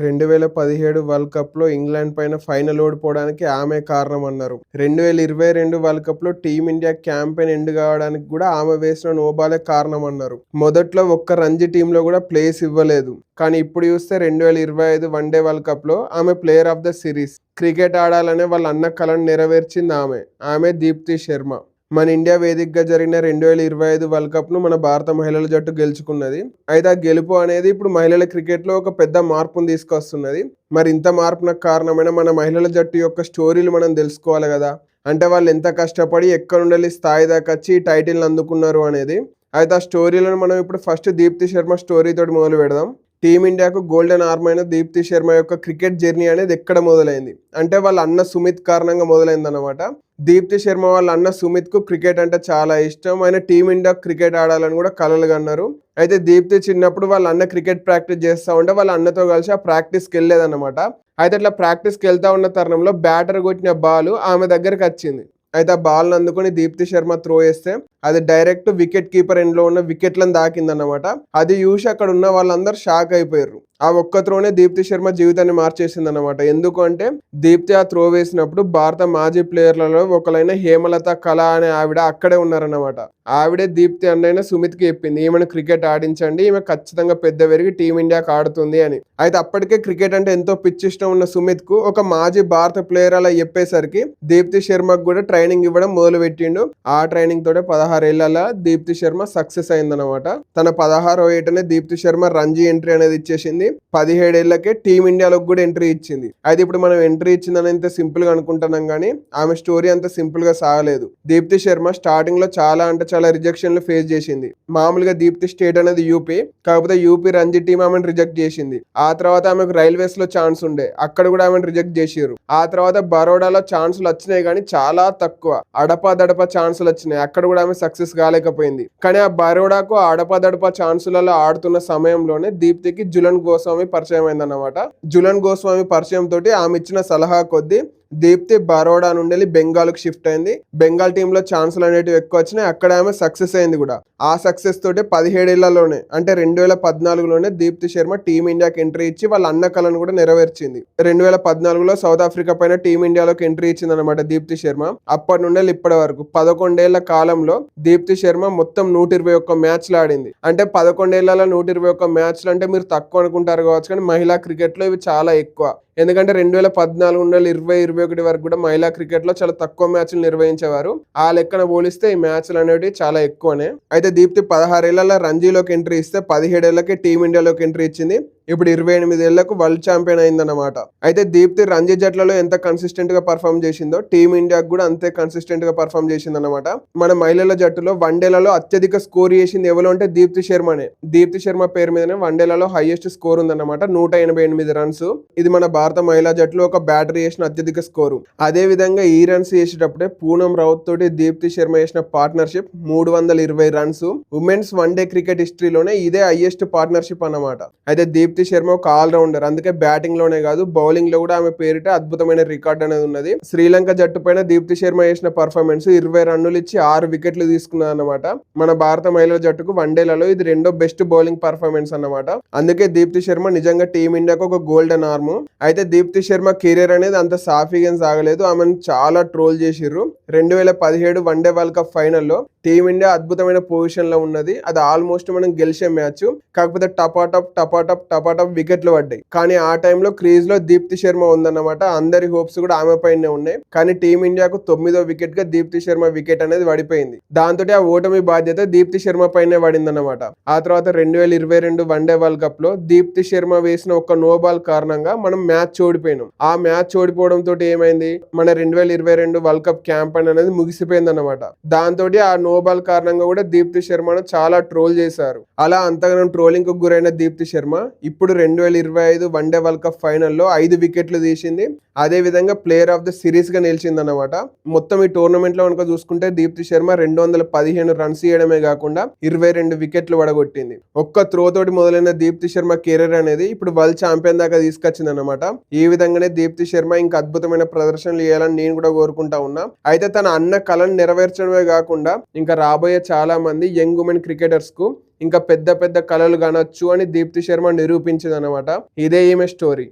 రెండు వేల పదిహేడు వరల్డ్ కప్లో ఇంగ్లాండ్ పైన ఫైనల్ ఓడిపోవడానికి ఆమె కారణం అన్నారు రెండు వేల ఇరవై రెండు వరల్డ్ కప్లో టీమిండియా క్యాంపెయిన్ ఎండ్ కావడానికి కూడా ఆమె వేసిన నోబాలే కారణం అన్నారు మొదట్లో ఒక్క రంజీ టీంలో కూడా ప్లేస్ ఇవ్వలేదు. కానీ ఇప్పుడు చూస్తే రెండు వేల ఇరవై ఐదు వన్డే వరల్డ్ కప్లో ఆమె player of the series. Cricket ఆడాలనే వాళ్ళ అన్న కళను నెరవేర్చింది ఆమె. ఆమె దీప్తి శర్మ. మన ఇండియా వేదికగా జరిగిన రెండు వేల ఇరవై ఐదు వరల్డ్ కప్ను మన భారత మహిళల జట్టు గెలుచుకున్నది. అయితే ఆ గెలుపు అనేది ఇప్పుడు మహిళల క్రికెట్లో ఒక పెద్ద మార్పును తీసుకొస్తున్నది. మరి ఇంత మార్పునకు కారణమైన మన మహిళల జట్టు యొక్క స్టోరీలు మనం తెలుసుకోవాలి కదా. అంటే వాళ్ళు ఎంత కష్టపడి ఎక్కడుండలి స్థాయి దాకా వచ్చి ఈ అందుకున్నారు అనేది. అయితే ఆ స్టోరీలను మనం ఇప్పుడు ఫస్ట్ దీప్తి శర్మ స్టోరీతో మొదలు పెడదాం టీమిండియాకు గోల్డెన్ ఆర్మ్ అయిన దీప్తి శర్మ యొక్క క్రికెట్ జర్నీ అనేది ఎక్కడ మొదలైంది? అంటే వాళ్ళ అన్న సుమిత్ కారణంగా మొదలైంది అనమాట దీప్తి శర్మ వాళ్ళ అన్న సుమిత్కు క్రికెట్ అంటే చాలా ఇష్టం. ఆయన టీమిండియా క్రికెట్ ఆడాలని కూడా కలలు అన్నారు. అయితే దీప్తి చిన్నప్పుడు వాళ్ళ అన్న క్రికెట్ ప్రాక్టీస్ చేస్తూ ఉంటే వాళ్ళ అన్నతో కలిసి ఆ ప్రాక్టీస్కి వెళ్ళేదన్నమాట. అయితే అట్లా ప్రాక్టీస్కి వెళ్తా ఉన్న తరుణంలో బ్యాటర్ కొట్టిన బాల్ ఆమె దగ్గరికి వచ్చింది. అయితే ఆ బాల్ని అందుకొని దీప్తి శర్మ త్రో చేస్తే అది డైరెక్ట్ వికెట్ కీపర్ ఎండ్లో ఉన్న వికెట్లను దాకిందన్నమాట. అది చూసి అక్కడ ఉన్న వాళ్ళందరూ షాక్ అయిపోయారు. ఆ ఒక్క త్రోనే దీప్తి శర్మ జీవితాన్ని మార్చేసింది అనమాట ఎందుకంటే దీప్తి ఆ త్రో వేసినప్పుడు భారత మాజీ ప్లేయర్లలో ఒకలైన హేమలత కళ అనే ఆవిడ అక్కడే ఉన్నారన్నమాట. ఆవిడే దీప్తి అన్నైన సుమిత్కి చెప్పింది ఈమెను క్రికెట్ ఆడించండి ఈమె ఖచ్చితంగా పెద్ద పెరిగి టీమిండియాకి ఆడుతుంది అని. అయితే అప్పటికే క్రికెట్ అంటే ఎంతో పిచ్చిష్టం ఉన్న సుమిత్కు ఒక మాజీ భారత ప్లేయర్ అలా చెప్పేసరికి దీప్తి శర్మకు కూడా ట్రైనింగ్ ఇవ్వడం మొదలు పెట్టిండు. ఆ ట్రైనింగ్ తోటే పదహారేళ్ళ దీప్తి శర్మ సక్సెస్ అయిందనమాట తన పదహారో ఏటనే దీప్తి శర్మ రంజీ ఎంట్రీ అనేది ఇచ్చేసింది. పదిహేడేళ్ళకే టీమిండియాలోకి కూడా ఎంట్రీ ఇచ్చింది. అయితే ఇప్పుడు మనం ఎంట్రీ ఇచ్చిందని ఇంత సింపుల్గా అనుకుంటున్నాం కానీ ఆమె స్టోరీ అంత సింపుల్గా సాగలేదు. దీప్తి శర్మ స్టార్టింగ్లో చాలా అంటే చాలా రిజెక్షన్లు ఫేస్ చేసింది. మామూలుగా దీప్తి స్టేట్ అనేది యూపీ కాకపోతే యూపీ రంజీ టీం ఆమెను రిజెక్ట్ చేసింది. ఆ తర్వాత ఆమెకు రైల్వేస్లో ఛాన్స్ ఉండే. అక్కడ కూడా ఆమెను రిజెక్ట్ చేసారు ఆ తర్వాత బరోడాలో ఛాన్సులు వచ్చినాయి కానీ చాలా తక్కువ తక్కువ అడపాదడప ఛాన్సులు వచ్చినాయి. అక్కడ కూడా ఆమె సక్సెస్ కాలేకపోయింది. కానీ ఆ బరోడాకు అడపాదడప ఛాన్సులలో ఆడుతున్న సమయంలోనే దీప్తికి జులన్ గోస్వామి పరిచయం అయిందన్నమాట. జులన్ గోస్వామి పరిచయం తోటి ఆమె ఇచ్చిన సలహా కొద్దీ దీప్తి బరోడా నుండి వెళ్ళి బెంగాల్కి షిఫ్ట్ అయింది. బెంగాల్ టీంలో ఛాన్సులు అనేటివి ఎక్కువ వచ్చినాయి. అక్కడ ఆమె సక్సెస్ అయింది కూడా. ఆ సక్సెస్ తోటి పదిహేడేళ్ళలోనే అంటే రెండు వేల పద్నాలుగులోనే దీప్తి శర్మ టీమిండియాకి ఎంట్రీ ఇచ్చి వాళ్ళ అన్న కళను కూడా నెరవేర్చింది. రెండు వేల పద్నాలుగులో సౌత్ ఆఫ్రికా పైన టీమిండియాలోకి ఎంట్రీ ఇచ్చింది అనమాట దీప్తి శర్మ. అప్పటి నుండి ఇప్పటి వరకు పదకొండేళ్ళ కాలంలో దీప్తి శర్మ మొత్తం నూట ఇరవై ఒక్క మ్యాచ్లు ఆడింది. అంటే పదకొండేళ్ళలో నూట ఇరవై ఒక్క మ్యాచ్లు అంటే మీరు తక్కువ అనుకుంటారు కావచ్చు కానీ మహిళా క్రికెట్లో ఇవి చాలా ఎక్కువ. ఎందుకంటే రెండు వేల పద్నాలుగు నుండి ఇరవై ఇరవై ఒకటి వరకు కూడా మహిళా క్రికెట్లో చాలా తక్కువ మ్యాచ్లు నిర్వహించేవారు. ఆ లెక్కన పోలిస్తే ఈ మ్యాచ్లు అనేవి చాలా ఎక్కువనే. అయితే దీప్తి పదహారేళ్ళ రంజీలోకి ఎంట్రీ ఇస్తే పదిహేడేళ్ళకి టీమిండియాలోకి ఎంట్రీ ఇచ్చింది. ఇప్పుడు ఇరవై ఎనిమిది ఏళ్ళకు వరల్డ్ ఛాంపియన్ అయిందన్నమాట. అయితే దీప్తి రంజీ జట్లలో ఎంత కన్సిస్టెంట్గా పర్ఫామ్ చేసిందో టీమిండియాకు కూడా అంతే కన్సిస్టెంట్గా పర్ఫామ్ చేసిందన్నమాట. మన మహిళల జట్టులో వన్డేలలో అత్యధిక స్కోర్ చేసింది ఎవరు అంటే దీప్తి శర్మనే. దీప్తి శర్మ పేరు మీదనే వన్డేలలో హైయెస్ట్ స్కోర్ ఉందన్నమాట నూట ఎనభై ఎనిమిది రన్స్ ఇది మన భారత మహిళా జట్టులో ఒక బ్యాటరీ చేసిన అత్యధిక స్కోరు అదే విధంగా ఈ రన్స్ చేసేటప్పుడే పూనం రౌత్ తోటి దీప్తి శర్మ చేసిన పార్ట్నర్షిప్ మూడు వందల ఇరవై runs women's one day cricket హిస్టరీలోనే ఇదే హైయెస్ట్ పార్ట్నర్షిప్ అన్నమాట. అయితే దీప్ దీప్తి శర్మ ఒక ఆల్రౌండర్ అందుకే బ్యాటింగ్లోనే కాదు బౌలింగ్లో కూడా ఆమె పేరిట అద్భుతమైన రికార్డ్ అనేది ఉన్నది. శ్రీలంక జట్టు పైన దీప్తి శర్మ చేసిన పర్ఫార్మెన్స్ ఇరవై రన్నులు ఇచ్చి ఆరు వికెట్లు తీసుకున్నది అనమాట మన భారత మహిళల జట్టుకు వన్డేలలో ఇది రెండో బెస్ట్ బౌలింగ్ పర్ఫార్మెన్స్ అన్నమాట. అందుకే దీప్తి శర్మ నిజంగా టీమిండియాకు ఒక గోల్డెన్ ఆర్మ్ అయితే దీప్తి శర్మ కెరీర్ అనేది అంత సాఫీగా సాగలేదు. ఆమెను చాలా ట్రోల్ చేసిర్రు. రెండు వేల పదిహేడు వన్డే వరల్డ్ కప్ ఫైనల్లో టీమిండియా అద్భుతమైన పొజిషన్లో ఉన్నది. అది ఆల్మోస్ట్ మనం గెలిచే మ్యాచ్ కాకపోతే టపాటప్ టపాటప్ టపాటప్ వికెట్లు పడ్డాయి. కానీ ఆ టైంలో క్రీజ్లో దీప్తి శర్మ ఉందన్నమాట. అందరి హోప్స్ కూడా ఆమె పైనే ఉన్నాయి. కానీ టీమిండియాకు తొమ్మిదో వికెట్గా దీప్తి శర్మ వికెట్ అనేది పడిపోయింది. దాంతో ఆ ఓటమి బాధ్యత దీప్తి శర్మ పైనే పడిందన్నమాట. ఆ తర్వాత రెండు వేల ఇరవై రెండు వన్డే వరల్డ్ కప్లో దీప్తి శర్మ వేసిన ఒక నో బాల్ కారణంగా మనం మ్యాచ్ ఓడిపోయినాం. ఆ మ్యాచ్ ఓడిపోవడం తోటి ఏమైంది? మన రెండు వేల ఇరవై రెండు వరల్డ్ కప్ క్యాంపెయిన్ అనేది ముగిసిపోయింది అనమాట దాంతో ఆ నో బాల్ కారణంగా కూడా దీప్తి శర్మను చాలా ట్రోల్ చేశారు. అలా అంతగానం ట్రోలింగ్కు గురైన దీప్తి శర్మ ఇప్పుడు రెండు వేల ఇరవై ఐదు వన్డే వరల్డ్ కప్ ఫైనల్లో ఐదు వికెట్లు తీసింది. అదే విధంగా ప్లేయర్ ఆఫ్ ద సిరీస్గా నిలిచింది అనమాట మొత్తం ఈ టోర్నమెంట్లో కనుక చూసుకుంటే దీప్తి శర్మ రెండు వందల పదిహేను రన్స్ చేయడమే కాకుండా ఇరవై రెండు వికెట్లు పడగొట్టింది ఒక్క త్రో తోటి మొదలైన దీప్తి శర్మ కెరీర్ అనేది ఇప్పుడు వరల్డ్ ఛాంపియన్ దాకా తీసుకొచ్చింది అనమాట ఈ విధంగానే దీప్తి శర్మ ఇంకా అద్భుతమైన ప్రదర్శనలు చేయాలని నేను కూడా కోరుకుంటా ఉన్నా. అయితే తన అన్న కళను నెరవేర్చడమే కాకుండా ఇంకా రాబోయే చాలా మంది యంగ్ ఉమెన్ క్రికెటర్స్కు ఇంకా పెద్ద పెద్ద కళలు కనొచ్చు అని దీప్తి శర్మ నిరూపించింది అనమాట ఇదే ఈమె స్టోరీ.